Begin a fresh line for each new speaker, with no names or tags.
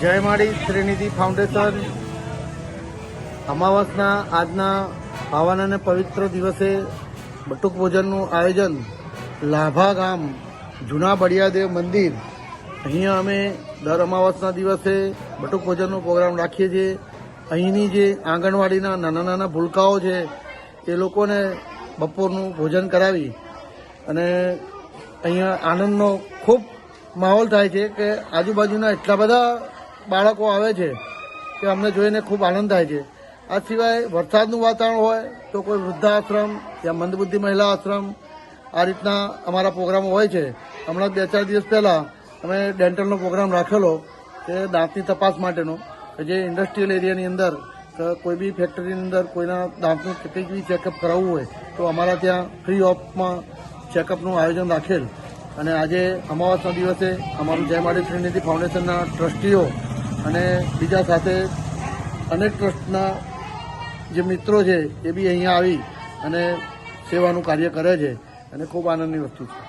જય માળી, શ્રીનિધિ ફાઉન્ડેશન અમાવાસના આજના પાવન અને પવિત્ર દિવસે બટુક ભોજનનું આયોજન લાભા ગામ જૂના બળિયાદેવ મંદિર. અહીંયા અમે દર અમાવાસના દિવસે બટુક ભોજનનો પ્રોગ્રામ રાખીએ છીએ. અહીંની જે આંગણવાડીના નાના નાના ભૂલકાઓ છે, એ લોકોને બપોરનું ભોજન કરાવી અને અહીંયા આનંદનો ખૂબ માહોલ થાય છે કે આજુબાજુના એટલા બધા બાળકો આવે છે કે અમને જોઈને ખૂબ આનંદ થાય છે. આ સિવાય વરસાદનું વાતાવરણ હોય તો કોઈ વૃદ્ધાશ્રમ યા મંદબુદ્ધિ મહિલા આશ્રમ આ રીતના અમારા પ્રોગ્રામો હોય છે. હમણાં બે ચાર દિવસ પહેલાં અમે ડેન્ટલનો પ્રોગ્રામ રાખેલો તે દાંતની તપાસ માટેનો જે ઇન્ડસ્ટ્રીયલ એરિયાની અંદર કોઈ બી ફેક્ટરીની અંદર કોઈના દાંતનું કંઈક બી ચેકઅપ કરાવવું હોય તો અમારા ત્યાં ફ્રી ઓફમાં ચેકઅપનું આયોજન રાખેલ. અને આજે અમાવાસના દિવસે અમારું જય માડી શ્રીનિધિ ફાઉન્ડેશનના ટ્રસ્ટીઓ અને બીજા સાથે અનેક ટ્રસ્ટના જે મિત્રો છે એ બી અહીંયા આવી અને સેવાનું કાર્ય કરે છે. અને ખૂબ આનંદની વસ્તુ છે.